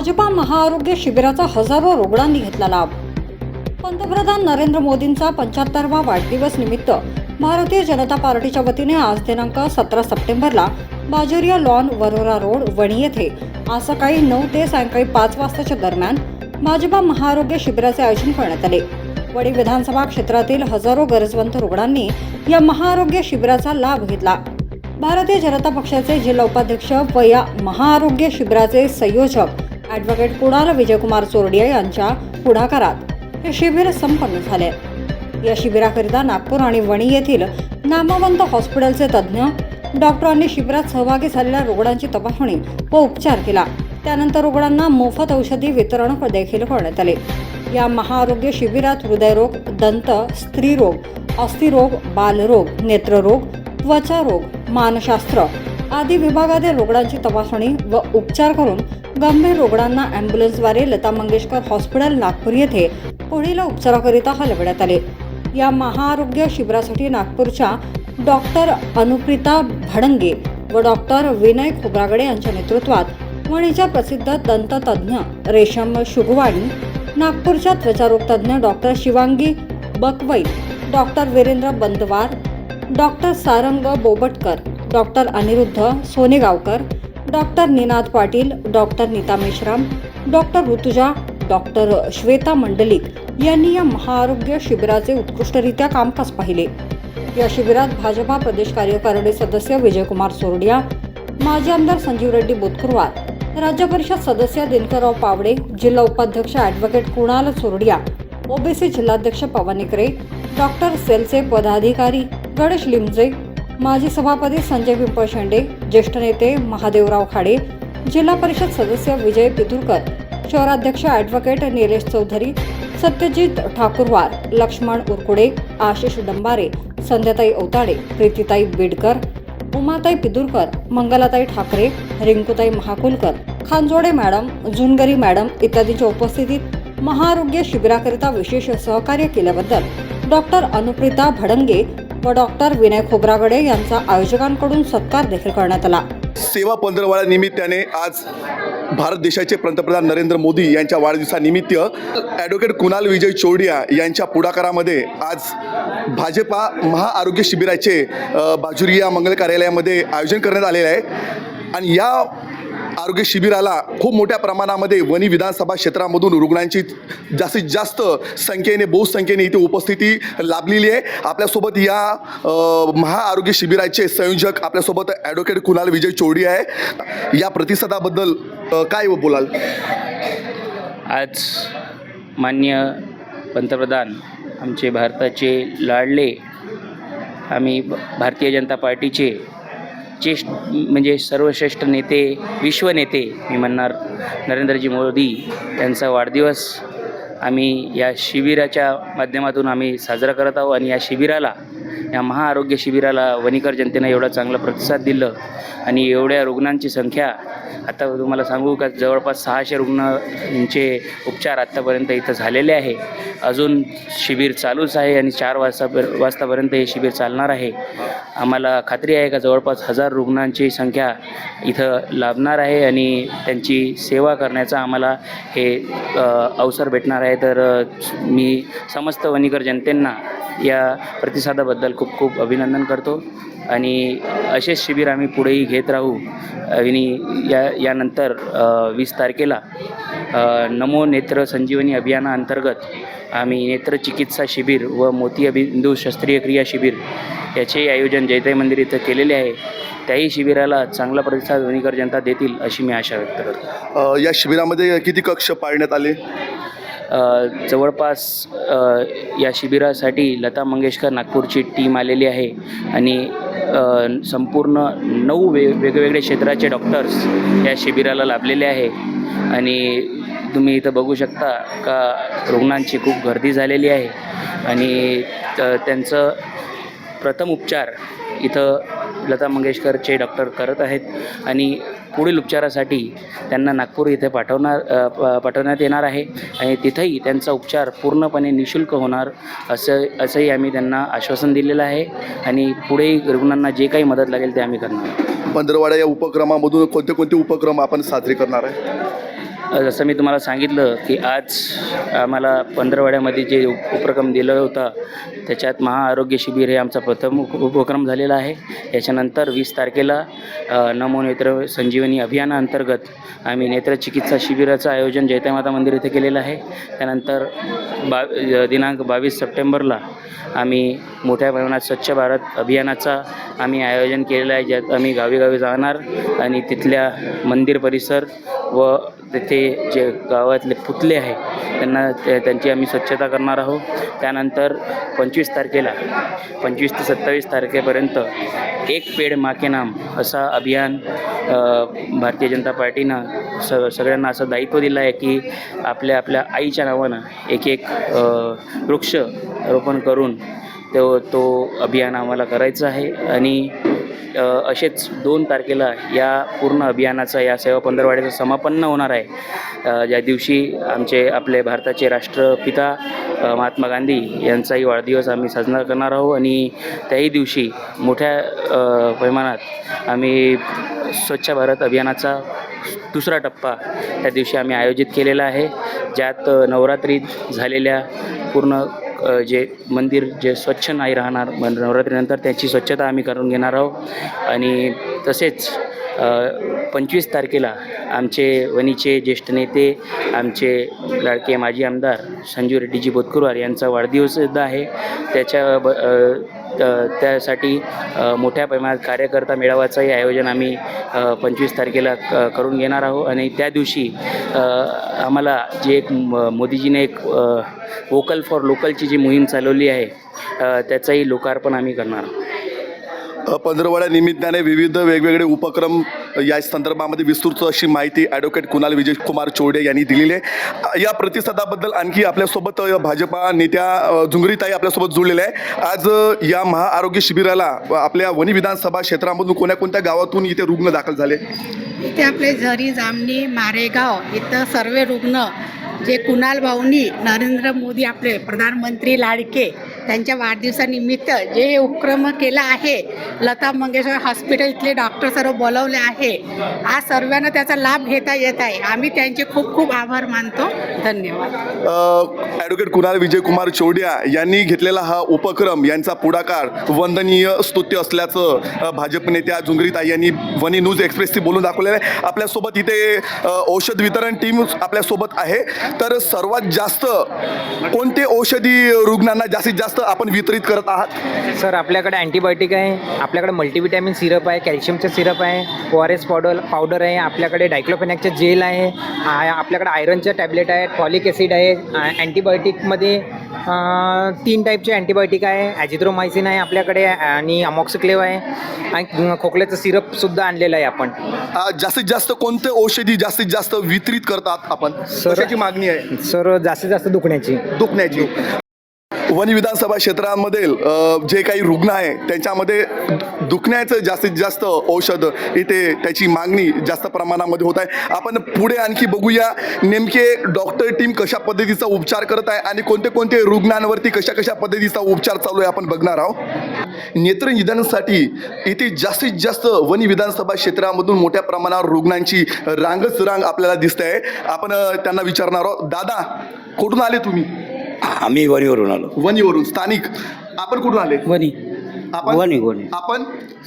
भाजपा महाआरोग्य शिबिराचा हजारो रुग्णांनी घेतला लाभ. पंतप्रधान नरेंद्र मोदींचा पंच्याहत्तरवा वाढदिवस निमित्त भारतीय जनता पार्टीच्या वतीने आज दिनांक सतरा सप्टेंबरला बाजोरिया लॉन वरोरा रोड वणी येथे आज सकाळी नऊ ते सायंकाळी पाच वाजताच्या दरम्यान भाजपा महाआरोग्य शिबिराचे आयोजन करण्यात आले. वडी विधानसभा क्षेत्रातील हजारो गरजवंत रुग्णांनी या महाआरोग्य शिबिराचा लाभ घेतला. भारतीय जनता पक्षाचे जिल्हा उपाध्यक्ष व या महाआरोग्य शिबिराचे संयोजक ॲडव्होकेट कुणाल विजयकुमार चोरडिया यांच्या पुढाकारात हे शिबिर संपन्न झाले. या शिबिराकरिता नागपूर आणि वणी येथील नामवंत हॉस्पिटलचे तज्ज्ञ डॉक्टरांनी शिबिरात सहभागी झालेल्या रुग्णांची तपासणी व उपचार केला. त्यानंतर रुग्णांना मोफत औषधी वितरण देखील करण्यात आले. या महाआरोग्य शिबिरात हृदयरोग दंत स्त्रीरोग अस्थिरोग बालरोग नेत्ररोग त्वचारोग मानशास्त्र आदी विभागातील रुग्णांची तपासणी व उपचार करून गंभीर रुग्णांना अँब्युलन्सद्वारे लता मंगेशकर हॉस्पिटल नागपूर येथे पुढील उपचाराकरिता हलवण्यात आले. या महाआरोग्य शिबिरासाठी नागपूरच्या डॉक्टर अनुप्रिता भडंगे व डॉक्टर विनय खोब्रागडे यांच्या नेतृत्वात वणीच्या प्रसिद्ध दंततज्ञ रेशम शुगवाणी नागपूरच्या त्वचारोगतज्ज्ञ doctor Shivangi Bakwai doctor Virendra Bandwar doctor Sarang Bobatkar doctor Aniruddha Sonegaonkar doctor Ninad Patil doctor Nita Meshram doctor Rutuja doctor Shweta Mandlik यांनी या महाआरोग्य शिबिराचे उत्कृष्टरित्या कामकाज पाहिले. या शिबिरात भाजपा प्रदेश कार्यकारिणी सदस्य विजयकुमार सोरडिया माजी आमदार संजीव रेड्डी बोतकुरवार राज्य परिषद सदस्य दिनकरराव पावडे जिल्हा उपाध्यक्ष ॲडव्होकेट कुणाल चोरडिया ओबीसी जिल्हाध्यक्ष पवन इकरे डॉक्टर सेलचे पदाधिकारी गणेश लिमजे माजी सभापती संजय पिंपळ शेंडे ज्येष्ठ नेते महादेवराव खाडे जिल्हा परिषद सदस्य विजय पितुरकर शहराध्यक्ष ॲडव्होकेट निलेश चौधरी सत्यजित ठाकूरवार लक्ष्मण उरकुडे आशिष डंबारे संध्याताई औताडे प्रीतीताई बिडकर उमाताई पिदुरकर मंगलाताई ठाकरे रिंकूताई महाकुलकर खांजोडे मॅडम जुनगरी मॅडम इत्यादींच्या उपस्थितीत महाआरोग्य शिबिराकरिता विशेष सहकार्य केल्याबद्दल डॉक्टर अनुप्रिता भडंगे व डॉक्टर विनय खोब्रागडे यांचा आयोजकांकडून सत्कार देखील करण्यात आला. सेवा पंधरवाड्या निमित्ताने आज भारत देशाचे पंतप्रधान नरेंद्र मोदी यांच्या वाढदिवसानिमित्त ॲडव्होकेट कुणाल विजय चोरडिया यांच्या पुढाकारामध्ये आज भाजपा महाआरोग्य शिबिराचे बाजुरिया मंगल कार्यालयामध्ये आयोजन करण्यात आलेले आहे. आणि या आरोग्य शिबिराला खूप मोठ्या प्रमाणामध्ये वनी विधानसभा क्षेत्रामधून रुग्णांची जास्तीत जास्त संख्येने बहुसंख्येने इथे उपस्थिती लाभलेली आहे. आपल्यासोबत या महाआरोग्य शिबिराचे संयोजक आपल्यासोबत ॲडव्होकेट कुणाल विजय चोडी आहे. या प्रतिसादाबद्दल काय बोलाल? आज मान्य पंतप्रधान आमचे भारताचे लाडले आम्ही भारतीय जनता पार्टीचे ज्येष्ठ म्हणजे सर्वश्रेष्ठ नेते विश्वनेते मी म्हणणार नरेंद्रजी मोदी यांचा वाढदिवस आम्ही या शिबिराच्या माध्यमातून आम्ही साजरा करत आहोत आणि या शिबिराला या महाआरोग्य शिबिराला वणीकर जनतेनं एवढा चांगला प्रतिसाद दिलं आणि एवढ्या रुग्णांची संख्या आता तुम्हाला सांगू का जवळपास सहाशे रुग्णांचे उपचार आत्तापर्यंत इथं झालेले आहे. अजून शिबिर चालूच आहे आणि चार वाजता वाजतापर्यंत हे शिबिर चालणार आहे. आम्हाला खात्री आहे का जवळपास हजार रुग्णांची संख्या इथं लाभणार आहे आणि त्यांची सेवा करण्याचा आम्हाला हे अवसर भेटणार आहे. तर मी समस्त वणीकर जनतेंना या प्रतिसादाबद्दल खूप खूप अभिनंदन करतो. आणि असेच शिबिर आम्ही पुढेही घेत राहू. आणि या यानंतर वीस तारखेला नमो नेत्र संजीवनी अभियानाअंतर्गत आम्ही नेत्रचिकित्सा शिबिर व मोतीबिंदू शस्त्रीय क्रिया शिबिर याचे आयोजन जयताई मंदिर इथं केलेले आहे. त्याही शिबिराला चांगला प्रतिसाद वणीकर जनता देतील अशी मी आशा व्यक्त करतो. या शिबिरामध्ये किती कक्ष पाळण्यात आले? जवळपास या शिबिरासाठी लता मंगेशकर नागपूरची टीम आलेली आहे. आणि संपूर्ण नऊ वे वेगवेगळे क्षेत्राचे डॉक्टर्स या शिबिराला लाभलेले आहे. आणि तुम्ही इथं बघू शकता का रुग्णांची खूप गर्दी झालेली आहे. आणि त्यांचं प्रथम उपचार इथं लता मंगेशकरचे डॉक्टर करत आहेत. आणि पुढील उपचारासाठी त्यांना नागपूर इथे पाठवणार पाठवण्यात येणार आहे. आणि तिथंही त्यांचा उपचार पूर्णपणे निशुल्क होणार असं असंही आम्ही त्यांना आश्वासन दिलेलं आहे. आणि पुढेही रुग्णांना जे काही मदत लागेल ते आम्ही करणार पंधरवाडा या उपक्रमामधून कोणते कोणते उपक्रम आपण साजरे करणार आहे? जसं मी तुम्हाला सांगितलं की आज आम्हाला पंधरवाड्यामध्ये जे उपक्रम दिलं होता त्याच्यात महाआरोग्य शिबिर हे आमचा प्रथम उप- उपक्रम झालेला आहे. याच्यानंतर वीस तारखेला नमो नेत्र संजीवनी अभियानाअंतर्गत आम्ही नेत्रचिकित्सा शिबिराचं आयोजन जयतामाता मंदिर इथे केलेलं आहे. त्यानंतर बा दिनांक बावीस सप्टेंबरला आम्ही मोठ्या प्रमाणात स्वच्छ भारत अभियानाचा आम्ही आयोजन केलेलं आहे. ज्यात आम्ही गावी गावी जाणार आणि तिथल्या मंदिर परिसर व तेथे जे गावातले पुतले आहे त्यांना त्यांची आम्ही स्वच्छता करणार आहोत. त्यानंतर पंचवीस तारखेला पंचवीस ते सत्तावीस तारखेपर्यंत एक पेड माके नाम असा अभियान भारतीय जनता पार्टीनं स सगळ्यांना असं दायित्व दिलं आहे की आपल्या आपल्या आईच्या नावानं एक एक वृक्ष रोपण करून तो तो अभियान आम्हाला करायचं आहे. आणि असेच दोन तारखेला या पूर्ण अभियानाचा या सेवा पंधरवाड्याचं समापन्न होणार आहे. ज्या दिवशी आमचे आपले भारताचे राष्ट्रपिता महात्मा गांधी यांचाही वाढदिवस आम्ही साजरा करणार आहोत आणि त्याही दिवशी मोठ्या पैमानात प्रमाणात आम्ही स्वच्छ भारत अभियानाचा दुसरा टप्पा त्या दिवशी आम्ही आयोजित केलेला आहे. ज्यात नवरात्री नवरात्रीत झालेल्या पूर्ण जे मंदिर जे स्वच्छ नाही राहणार नवरात्रीनंतर त्याची स्वच्छता आम्ही करून घेणार आहोत. आणि तसेच पंचवीस तारखेला आमचे वणीचे ज्येष्ठ नेते आमचे लाडके माजी आमदार संजू रेड्डीजी बोतकुरवार यांचा वाढदिवससुद्धा आहे. त्याच्या ब त्यासाठी मोठ्या प्रमाणात कार्यकर्ता मेळाव्याचंही आयोजन आम्ही पंचवीस तारखेला क- करून घेणार आहोत. आणि त्या दिवशी आम्हाला जे एक म- मोदीजीने एक वोकल फॉर लोकलची जी मोहीम चालवली आहे त्याचंही लोकार्पण आम्ही करणार आहोत. पंधरवड्या निमित्ताने विविध वेगवेगळे उपक्रम या संदर्भामध्ये विस्तृत अशी माहिती ॲडव्होकेट कुणाल विजय कुमार चोडे यांनी दिलेली आहे. या प्रतिसादाबद्दल आणखी आपल्यासोबत भाजपा नेत्या झुंगरीताई आपल्यासोबत जुळलेल्या आहे. आज या महाआरोग्य शिबिराला आपल्या वणी विधानसभा क्षेत्रामधून कोण्या कोणत्या गावातून इथे रुग्ण दाखल झाले? इथे आपले झरी जामणी मारेगाव इथं सर्व रुग्ण जे कुणाल भाऊनी नरेंद्र मोदी आपले प्रधानमंत्री लाडके त्यांच्या वाढदिवसानिमित्त जे उपक्रम केला आहे लता मंगेशकर हॉस्पिटल इथले डॉक्टर सर्व बोलवले आहे आज सर्वांना त्याचा लाभ घेता येत आहे. आम्ही त्यांचे खूप खूप आभार मानतो. धन्यवाद. ॲडव्होकेट कुणाल विजयकुमार चोडिया यांनी घेतलेला हा उपक्रम यांचा पुढाकार वंदनीय स्तुत्य असल्याचं भाजप नेत्या जुंगरीताई यांनी वनी न्यूज एक्सप्रेसशी बोलून दाखवलेलं आहे. आपल्यासोबत इथे औषध वितरण टीम आपल्यासोबत आहे. तर सर्वात जास्त कोणते औषधी रुग्णांना जास्तीत जास्त आपण वितरित करत आहात? सर आपल्याकडे अँटीबायोटिक आहे आपल्याकडे मल्टीविटॅमिन सिरप आहे कॅल्शियमचं सिरप आहे O R S powder powder आहे आपल्याकडे डायक्लोफेनॅकचं जेल आहे आपल्याकडे आयरनच्या टॅबलेट आहेत फॉलिक ॲसिड आहे अँटीबायोटिकमध्ये तीन टाईपचे अँटीबायोटिक आहे ॲजिथ्रोमायसिन आहे आपल्याकडे आणि अमॉक्सिक्लेव आहे आणि खोकल्याचं सिरपसुद्धा आणलेलं आहे आपण. जास्तीत जास्त कोणते औषधी जास्तीत जास्त वितरित करतात आपण? सर- मागणी आहे? सर जास्तीत जास्त दुखण्याची. दुखण्याची. वनी विधानसभा क्षेत्रामधील जे काही रुग्ण आहे त्यांच्यामध्ये दुखण्याचं जास्तीत जास्त औषध इथे त्याची मागणी जास्त प्रमाणामध्ये होत आहे. आपण पुढे आणखी बघूया नेमके डॉक्टर टीम कशा पद्धतीचा उपचार करत आहे आणि कोणते कोणते रुग्णांवरती कशा कशा पद्धतीचा उपचार चालू आहे आपण बघणार आहोत. नेत्र निदानासाठी इथे जास्तीत जास्त वनी विधानसभा क्षेत्रामधून मोठ्या प्रमाणावर रुग्णांची रांगच रांग आपल्याला दिसते आहे. आपण त्यांना विचारणार आहोत दादा कुठून आले तुम्ही? आम्ही वरीवरून आलो. वणीवरून. स्थानिक. आपण कुठून आले? वनी आपण? वणी वणी. आपण?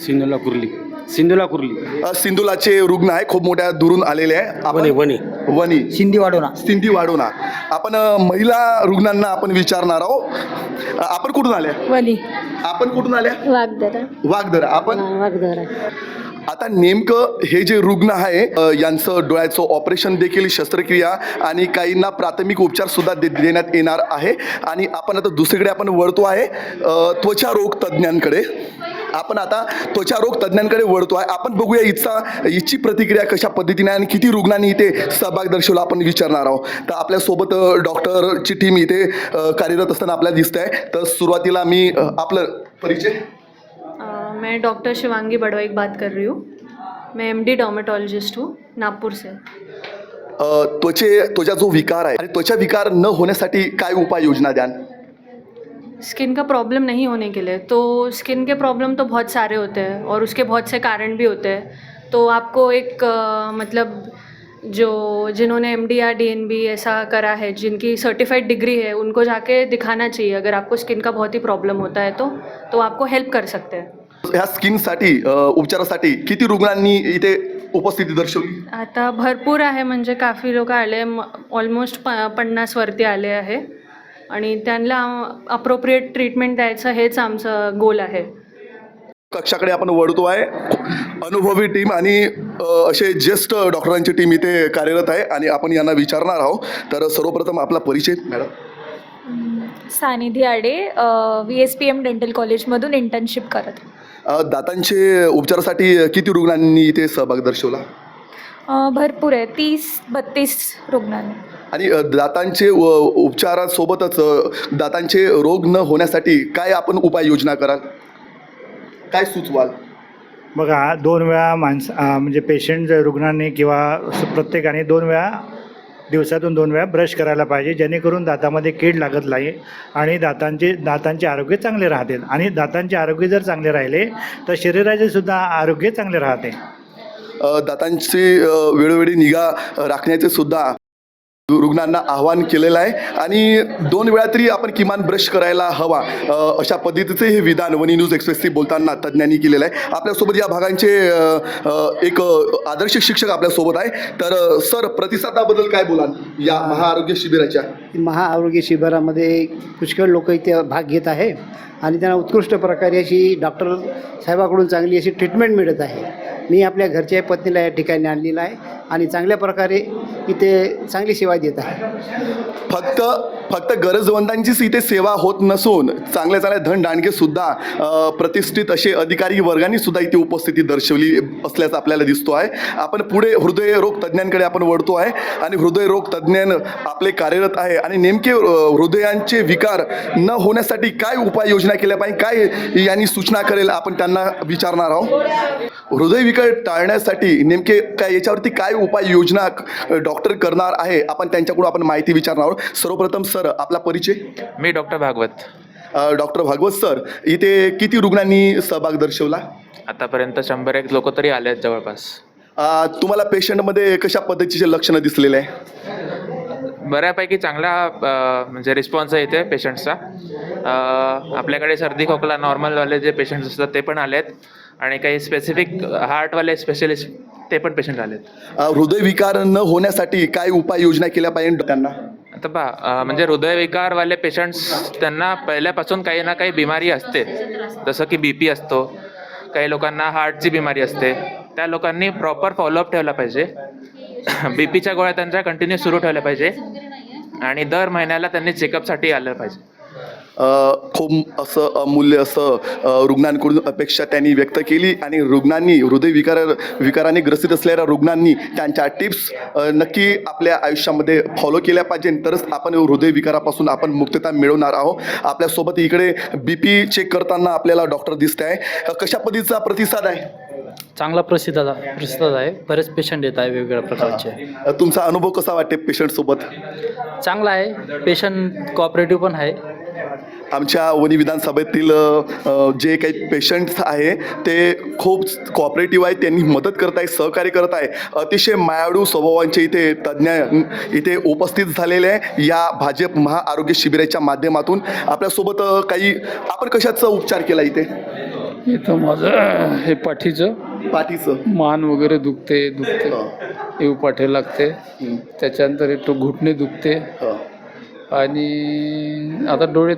सिंधुला कुर्ली. सिंधुला कुर्ली. अ, सिंधुलाचे रुग्ण आहे खूप मोठ्या दुरून आलेले आहे वणी आपण? वणी वणी. शिंदी वाढवणार सिंधी वाढवणा. आपण अ, महिला रुग्णांना आपण विचारणार आहोत. अ, आपण कुठून आल्या वली आपण कुठून आल्या वागदरा वागदर आपण? वागदरा आता नेमकं हे जे रुग्ण आहे यांचं डोळ्याचं ऑपरेशन देखील शस्त्रक्रिया आणि काहींना प्राथमिक उपचार सुद्धा दे देण्यात येणार आहे. आणि आपण आता दुसरीकडे आपण वळतो आहे त्वचा रोग तज्ज्ञांकडे. आपण आता त्वचा रोग तज्ज्ञांकडे वळतो आहे. आपण बघूया इथचा इथची प्रतिक्रिया कशा पद्धतीने आणि किती रुग्णांनी इथे सहभाग दर्शवला आपण विचारणार आहोत. तर आपल्यासोबत डॉक्टरची टीम इथे कार्यरत असताना आपल्याला दिसत आहे तर सुरुवातीला मी आपलं परिचय. मैं डॉक्टर शिवांगी बड़वाइक बात कर रही हूँ। मैं एमडी डर्मेटोलॉजिस्ट हूँ नागपुर से। त्वचे त्वचा जो विकार आहे आणि त्वचा विकार न होण्यासाठी काय उपाययोजना द्याल? स्किन का प्रॉब्लम नहीं होने के लिए तो स्किन के प्रॉब्लम तो बहुत सारे होते हैं और उसके बहुत से कारण भी होते हैं। तो आपको एक अ, मतलब जो जिन्होंने एम डी या डी एन बी ऐसा करा है जिनकी सर्टिफाइड डिग्री है उनको जाके दिखाना चाहिए। अगर आपको स्किन का बहुत ही प्रॉब्लम होता है तो तो आपको हेल्प कर सकते हैं। ह्या स्किनसाठी उपचारासाठी किती रुग्णांनी इथे उपस्थिती दर्शवली? आता भरपूर आहे म्हणजे काफी लोक आले ऑलमोस्ट प पन्नासवरती आले आहे. आणि त्यांना अप्रोप्रिएट ट्रीटमेंट द्यायचं हेच आमचं गोल आहे. कक्षाकडे आपण वळतो आहे. अनुभवी टीम आणि असे ज्येष्ठ डॉक्टरांची टीम इथे कार्यरत आहे आणि आपण यांना विचारणार आहोत. तर सर्वप्रथम आपला परिचय madam. Sanidhi Ade V S P M dental कॉलेजमधून इंटर्नशिप करत. दातांचे उपचारासाठी किती रुग्णांनी इथे सहभाग दर्शवला? अ, भरपूर आहे. तीस बत्तीस रुग्णांनी. आणि अ, दातांचे व उपचारासोबतच अ, दातांचे रोग न होण्यासाठी काय आपण उपाययोजना कराल? काय सुचवाल? बघा दोन वेळा माणस अं, म्हणजे पेशंट रुग्णांनी किंवा स- प्रत्येकाने दोन वेळा दिवसातून दोन वेळा ब्रश करायला पाहिजे जेणेकरून दातामध्ये कीड लागत नाही आणि दातांचे दातांचे आरोग्य चांगले राहतील. आणि दातांचे आरोग्य जर चांगले राहिले तर शरीराचे सुद्धा आरोग्य चांगले राहते. दातांची वेळोवेळी निगा राखण्याचे सुद्धा रुग्णांना आवाहन केलेलं आहे. आणि दोन वेळा तरी आपण किमान ब्रश करायला हवा. अशा पद्धतीचे हे विधान वनी न्यूज एक्सप्रेसशी बोलताना तज्ज्ञांनी केलेलं आहे. आपल्यासोबत या भागांचे एक आदर्श शिक्षक आपल्यासोबत आहे. तर सर प्रतिसादाबद्दल काय बोलाल या महाआरोग्य शिबिराच्या? महाआरोग्य शिबिरामध्ये पुष्कळ लोक इथे भाग घेत आहे. आणि त्यांना उत्कृष्ट प्रकारे अशी डॉक्टर साहेबाकडून चांगली अशी ट्रीटमेंट मिळत आहे. मी आपल्या घरच्या पत्नीला या ठिकाणी आणलेलं आहे आणि चांगल्या प्रकारे इथे चांगली सेवा देत आहे. फक्त फक्त गरजवंतांचीच इथे सेवा होत नसून चांगल्या चांगल्या धन दांडगे सुद्धा प्रतिष्ठित असे अधिकारी वर्गांनी सुद्धा इथे उपस्थिती दर्शवली असल्याचं आपल्याला दिसतो आहे. आपण पुढे हृदयरोग तज्ज्ञांकडे आपण वळतो आहे आणि हृदयरोग तज्ज्ञ आपले कार्यरत आहे आणि नेमके हृदयांचे विकार न होण्यासाठी काय उपाययोजना केल्या पाहिजे. काय यांनी सूचना करेल आपण त्यांना विचारणार आहोत. हृदयविकार टाळण्यासाठी नेमके काय याच्यावरती काय उपाययोजना अ, डॉक्टर करणार आहे आपण त्यांच्याकडून आपण माहिती विचारणार आहोत. सर्वप्रथम सर आपला परिचय? मी doctor Bhagwat. Doctor Bhagwat sir इथे किती रुग्णांनी सहभाग दर्शवला? आतापर्यंत शंभर एक लोक तरी आले आहेत जवळपास. तुम्हाला पेशंटमध्ये कशा पद्धतीचे लक्षणं दिसलेले आहे? बऱ्यापैकी चांगला म्हणजे रिस्पॉन्स आहे इथे पेशंट्सचा आपल्याकडे सर्दी खोकला नॉर्मलवाले जे पेशंट्स असतात ते पण आलेत. आणि काही स्पेसिफिक हार्टवाले स्पेशलिस्ट ते पण पेशंट आलेत. हृदयविकार न होण्यासाठी काय उपाययोजना केल्या पाहिजे त्यांना? आता पहा म्हणजे हृदयविकारवाले पेशंट्स त्यांना पहिल्यापासून काही ना काही बिमारी असते. जसं की बी पी असतो. काही लोकांना हार्टची बिमारी असते. त्या लोकांनी प्रॉपर फॉलोअप ठेवला पाहिजे. बी पीच्या गोळ्या त्यांच्या कंटिन्यू सुरू ठेवल्या पाहिजे. आणि दर महिन्याला त्यांनी चेकअपसाठी आलं पाहिजे. खूप असं अमूल्य असं रुग्णांकडून अपेक्षा त्यांनी व्यक्त केली आणि रुग्णांनी हृदयविकार विकाराने ग्रसित असलेल्या रुग्णांनी त्यांच्या टिप्स नक्की आपल्या आयुष्यामध्ये फॉलो केल्या पाहिजे. तरच आपण हृदयविकारापासून आपण मुक्तता मिळवणार आहोत. आपल्यासोबत इकडे बी पी चेक करताना आपल्याला डॉक्टर दिसत आहे कशा पद्धतीचा प्रतिसाद आहे? चांगला प्रसिद्ध प्रतिसाद आहे. बरेच पेशंट येत आहे वेगवेगळ्या प्रकारचे. तुमचा अनुभव कसा वाटते पेशंटसोबत चांगला आहे. पेशंट कॉपरेटिव्ह पण आहे. आमच्या वनी विधानसभेतील अ, जे काही पेशंट्स आहे ते खूप कॉपरेटिव्ह आहेत त्यांनी मदत करत आहे सहकार्य करत आहे. अतिशय मायाळू स्वभावांचे इथे तज्ज्ञ इथे उपस्थित झालेले आहे. या भाजप महाआरोग्य शिबिराच्या माध्यमातून. आपल्यासोबत अ, काही आपण कशाचा उपचार केला इथे? इथं माझं हे पाठीचं. पाठीचं. मान वगैरे दुखते दुखते. येऊ पाठे लागते. त्याच्यानंतर तो घुटणे दुखते. आणि आता डोळे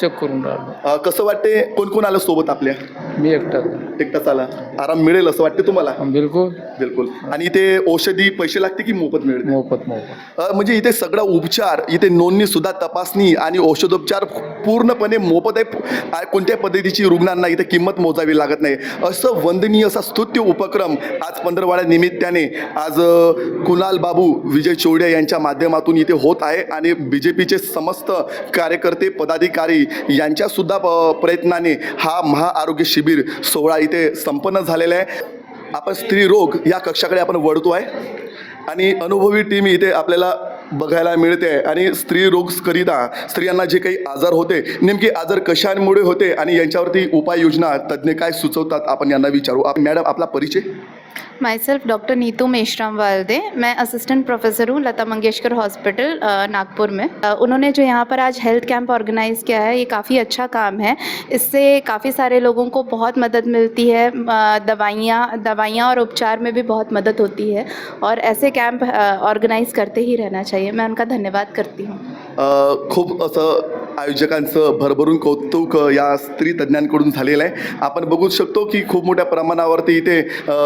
चेक करून राहिलो. अ, कसं वाटते कोण कोण आलं सोबत आपल्या? मी एकटा एकटाच आला. आराम मिळेल असं वाटते तुम्हाला? बिलकुल. बिलकुल. आणि इथे औषधी पैसे लागते की मोफत मिळते? मोफत मोफत. अ, म्हणजे इथे सगळा उपचार इथे नोंदणी सुद्धा तपासणी आणि औषधोपचार पूर्णपणे मोफत आहे. आ- कोणत्या पद्धतीची रुग्णांना इथे किंमत मोजावी लागत नाही. असं वंदनीय असा स्तुत्य उपक्रम आज पंधरवाड्या निमित्ताने आज अ, कुणाल बाबू विजय चोडे यांच्या माध्यमातून इथे होत आहे. आणि बी जे पीचे समस्त कार्यकर्ते पदाधिकारी यांच्यासुद्धा सुद्धा प्रयत्नाने हा महाआरोग्य शिबिर सोहळा इथे संपन्न झालेला आहे. आपण स्त्री रोग या कक्षाकडे आपण वळतो आहे. आणि अनुभवी टीम इथे आपल्याला बघायला मिळते. आणि स्त्री रोगकरिता स्त्रियांना जे काही आजार होते नेमके आजार कशामुळे होते आणि यांच्यावरती उपाययोजना तज्ज्ञ काय सुचवतात आपण यांना विचारू. आप मॅडम आपला परिचय? Myself doctor Neetu Meshram Walde मैं असिस्टेंट प्रोफेसर हूँ लता मंगेशकर हॉस्पिटल नागपुर में। उन्होंने जो यहाँ पर आज हेल्थ कैंप ऑर्गेनाइज़ किया है ये काफ़ी अच्छा काम है। इससे काफ़ी सारे लोगों को बहुत मदद मिलती है दवाइयाँ दवाइयाँ और उपचार में भी बहुत मदद होती है। और ऐसे कैंप ऑर्गेनाइज़ करते ही रहना चाहिए। मैं उनका धन्यवाद करती हूँ। खूप असं आयोजकांचं भरभरून कौतुक या स्त्री तज्ज्ञांकडून झालेलं आहे. आपण बघू शकतो की खूप मोठ्या प्रमाणावरती इथे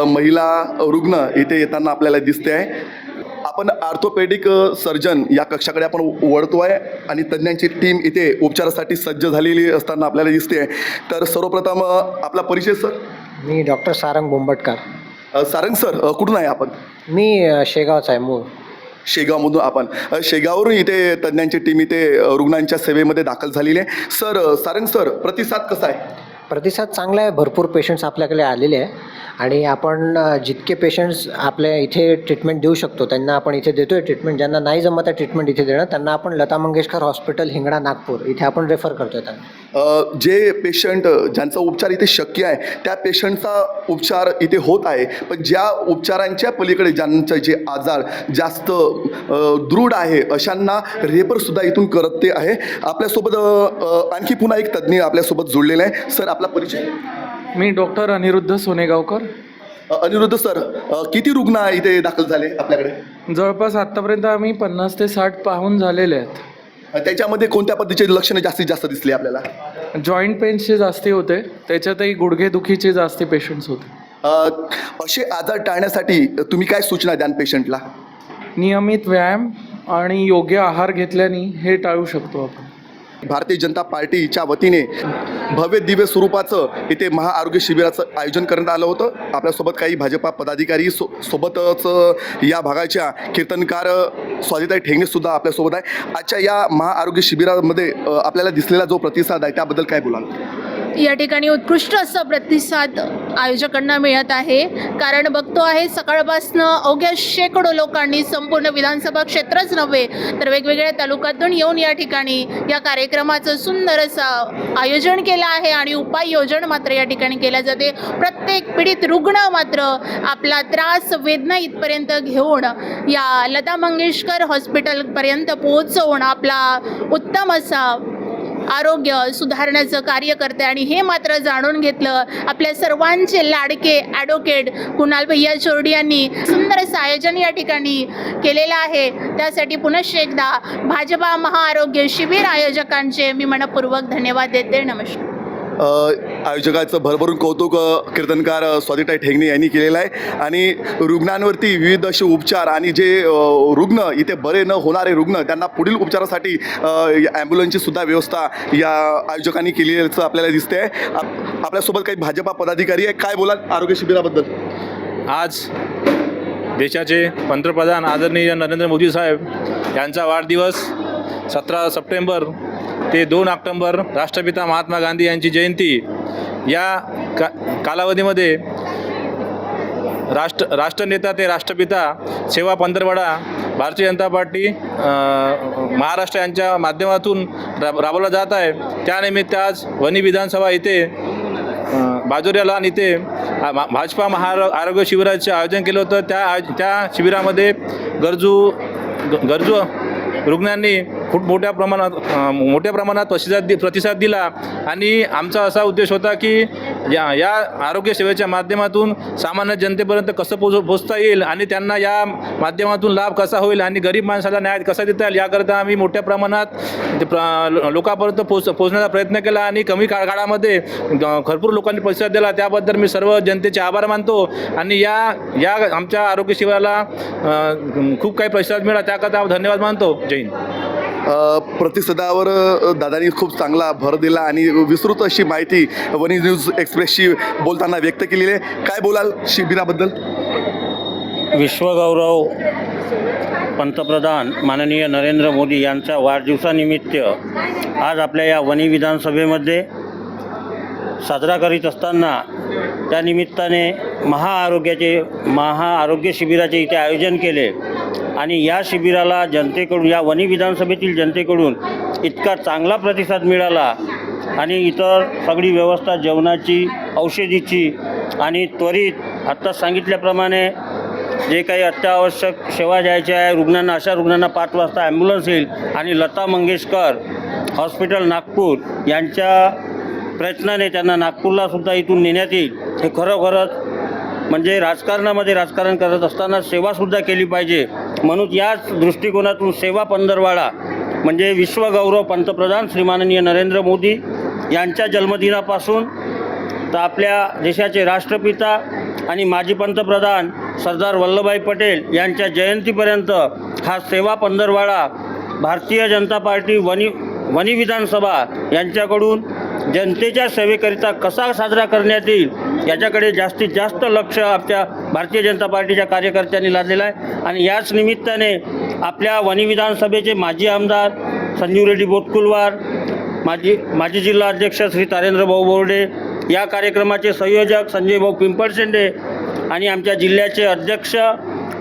महिला रुग्ण इथे येताना आपल्याला दिसते आहे. आपण आर्थोपेडिक सर्जन या कक्षाकडे आपण वळतो आहे आणि तज्ज्ञांची टीम इथे उपचारासाठी सज्ज झालेली असताना आपल्याला दिसते आहे. तर सर्वप्रथम आपला परिचय सर? मी डॉक्टर सारंग बोंबटकर. सारंग सर कुठून आहे आपण? मी शेगावचा आहे मूळ. शेगावमधून आपण. अ, शेगाववरून इथे तज्ज्ञांची टीम इथे रुग्णांच्या सेवेमध्ये दाखल झालेली आहे. सर सारंग सर प्रतिसाद कसा आहे? प्रतिसाद चांगला आहे. भरपूर पेशंट्स आपल्याकडे आलेले आहे. आणि आपण जितके पेशंट्स आपल्या इथे ट्रीटमेंट देऊ शकतो त्यांना आपण इथे देतो आहे ट्रीटमेंट ज्यांना नाही जमत आहे ट्रीटमेंट इथे देणं त्यांना आपण लता मंगेशकर हॉस्पिटल हिंगणा नागपूर इथे आपण रेफर करतो आहे त्यांना. जे पेशंट ज्यांचा उपचार इथे शक्य आहे त्या पेशंटचा उपचार इथे होत आहे. पण ज्या उपचारांच्या पलीकडे ज्यांचं जे आजार जास्त दृढ आहे अशांना रेफरसुद्धा इथून करत ते आहे. आपल्यासोबत आणखी पुन्हा एक तज्ज्ञ आपल्यासोबत जोडलेला आहे. सर आपला परिचय? मी डॉक्टर अनिरुद्ध सोनेगावकर. अनिरुद्ध सर किती रुग्ण इथे दाखल झाले आपल्याकडे? जवळपास आत्तापर्यंत आम्ही पन्नास ते साठ पाहून झालेले आहेत. त्याच्यामध्ये कोणत्या पद्धतीचे लक्षणं जास्तीत जास्त दिसली आपल्याला? जॉईंट पेन्सचे जास्ती होते त्याच्यातही गुडघेदुखीचे जास्ती पेशंट्स होते. अ, असे आजार टाळण्यासाठी तुम्ही काय सूचना द्याल पेशंटला नियमित व्यायाम आणि योग्य आहार घेतल्याने हे टाळू शकतो आपण. भारतीय जनता पार्टीच्या वतीने भव्य दिव्य स्वरूपाचं इथे महाआरोग्य शिबिराचं आयोजन करण्यात आलं होतं. आपल्यासोबत काही भाजपा पदाधिकारी सो सोबतच या भागाच्या कीर्तनकार स्वादिताई ठेंगेसुद्धा आपल्यासोबत आहे. आजच्या या महाआरोग्य शिबिरामध्ये आपल्याला दिसलेला जो प्रतिसाद आहे त्याबद्दल काय बोलाल? या ठिकाणी उत्कृष्ट असा प्रतिसाद आयोजकांना मिळत आहे. कारण बघतो आहे सकाळपासनं अवघ्या शेकडो लोकांनी संपूर्ण विधानसभा क्षेत्रच नव्हे तर वेगवेगळ्या तालुक्यातून येऊन या ठिकाणी या कार्यक्रमाचं सुंदर असं आयोजन केलं आहे आणि उपाययोजन मात्र या ठिकाणी केल्या जाते. प्रत्येक पीडित रुग्ण मात्र आपला त्रास वेदना इथपर्यंत घेऊन या लता मंगेशकर हॉस्पिटलपर्यंत पोहोचवून आपला उत्तम असा आरोग्य सुधारण्याचं कार्य करते आणि हे मात्र जाणून घेतलं आपल्या सर्वांचे लाडके ॲडव्होकेट कुणाल भैया चोरडी यांनी. सुंदर असं आयोजन या ठिकाणी केलेलं आहे. त्यासाठी पुनश्च एकदा भाजपा महाआरोग्य शिबिर आयोजकांचे मी मनपूर्वक धन्यवाद देते. नमस्कार. आयोजकाचं भरभरून कौतुक कीर्तनकार स्वादिताई ठेंगणे यांनी केलेलं आहे. आणि रुग्णांवरती विविध असे उपचार आणि जे रुग्ण इथे बरे न होणारे रुग्ण त्यांना पुढील उपचारासाठी या ॲम्ब्युलन्सची सुद्धा व्यवस्था या आयोजकांनी केलेल्याचं आपल्याला दिसते आहे आप- आपल्यासोबत काही भाजपा पदाधिकारी आहे काय बोला आरोग्य शिबिराबद्दल? आज देशाचे पंतप्रधान आदरणीय नरेंद्र मोदी साहेब यांचा वाढदिवस सतरा सप्टेंबर ते दोन ऑक्टोंबर राष्ट्रपिता महात्मा गांधी यांची जयंती या का कालावधीमध्ये राष्ट्र राष्ट्रनेता ते राष्ट्रपिता सेवा पंधरवडा भारतीय जनता पार्टी महाराष्ट्र यांच्या माध्यमातून राब राबवला जात आहे. त्यानिमित्त आज वनी विधानसभा इथे बाजोऱ्या लहान इथे मा- भाजपा महार आरोग्य शिबिराचे आयोजन केलं होतं. त्या आय- त्या शिबिरामध्ये गरजू गरजू रुग्णांनी खूप मोठ्या प्रमाणात मोठ्या प्रमाणात प्रतिसाद दि प्रतिसाद दिला. आणि आमचा असा उद्देश होता की या या आरोग्य सेवेच्या माध्यमातून सामान्य जनतेपर्यंत कसं पोच पोचता येईल आणि त्यांना या माध्यमातून लाभ कसा होईल आणि गरीब माणसाला न्याय कसा देता येईल याकरता आम्ही मोठ्या प्रमाणात ते प्र लोकांपर्यंत पोच पोचण्याचा प्रयत्न केला आणि कमी काळ काळामध्ये भरपूर लोकांनी प्रतिसाद दिला. त्याबद्दल मी सर्व जनतेचे आभार मानतो आणि या या आमच्या आरोग्य शिबिराला खूप काही प्रतिसाद मिळाला. त्याकरता धन्यवाद मानतो. जैन प्रतिसादावर दादांनी खूप चांगला भर दिला आणि विस्तृत अशी माहिती वनी न्यूज एक्सप्रेसशी बोलताना व्यक्त केलेली आहे. काय बोलाल शिबिराबद्दल? विश्वगौरव पंतप्रधान माननीय नरेंद्र मोदी यांच्या वाढदिवसानिमित्त आज आपल्या या वनी विधानसभेमध्ये साजरा करीत असताना त्यानिमित्ताने महाआरोग्याचे महाआरोग्य शिबिराचे इथे आयोजन केले. आणि या शिबिराला जनतेकडून या वनी विधानसभेतील जनतेकडून इतका चांगला प्रतिसाद मिळाला. आणि इतर सगळी व्यवस्था जेवणाची औषधीची आणि त्वरित आत्ता सांगितल्याप्रमाणे जे काही अत्यावश्यक सेवा द्यायच्या आहे रुग्णांना अशा रुग्णांना पाच वाजता ॲम्ब्युलन्स येईल आणि लता मंगेशकर हॉस्पिटल नागपूर यांच्या प्रयत्नाने त्यांना नागपूरला सुद्धा इथून नेण्यात येईल. हे खरोखरच म्हणजे राजकारणामध्ये राजकारण करत असताना सेवासुद्धा केली पाहिजे. म्हणून याच दृष्टिकोनातून सेवा पंधरवाडा म्हणजे विश्वगौरव पंतप्रधान श्रीमाननीय नरेंद्र मोदी यांच्या जन्मदिनापासून तर आपल्या देशाचे राष्ट्रपिता आणि माजी पंतप्रधान सरदार वल्लभभाई पटेल यांच्या जयंतीपर्यंत हा सेवा पंधरवाडा भारतीय जनता पार्टी वनी वनी विधानसभा यांच्याकडून जनतेच्या सेवेकरिता कसा साजरा करण्यात येईल याच्याकडे जास्तीत जास्त लक्ष आपल्या भारतीय जनता पार्टीच्या कार्यकर्त्यांनी लादलेलं आहे. आणि याच निमित्ताने आपल्या वनी विधानसभेचे माजी आमदार संजीव रेड्डी बोटकुलवार माजी माजी जिल्हा अध्यक्ष श्री तारेंद्र भाऊ बोर्डे या कार्यक्रमाचे संयोजक संजय भाऊ पिंपळशेंडे आणि आमच्या जिल्ह्याचे अध्यक्ष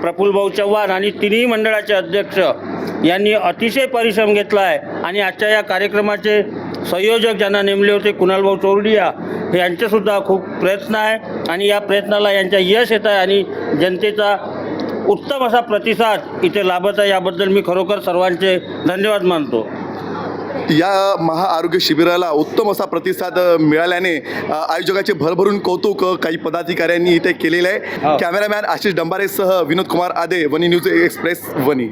प्रफुल्लभाऊ चव्हाण आणि तिन्ही मंडळाचे अध्यक्ष यांनी अतिशय परिश्रम घेतला आहे. आणि आजच्या या कार्यक्रमाचे संयोजक ज्यांना नेमले होते कुणालभाऊ चौरडिया हे यांचेसुद्धा खूप प्रयत्न आहे. आणि या प्रयत्नाला यांच्या यश येत आहे आणि जनतेचा उत्तम असा प्रतिसाद इथे लाभत आहे. याबद्दल मी खरोखर सर्वांचे धन्यवाद मानतो. या महाआरोग्य शिबिराला उत्तम असा प्रतिसाद मिळाल्याने आयोजकाचे भरभरून कौतुक काही पदाधिकाऱ्यांनी इथे केलेले आहे. कॅमेरामॅन आशिष डंबारेसह विनोद कुमार आदे वनी न्यूज एक्सप्रेस वनी.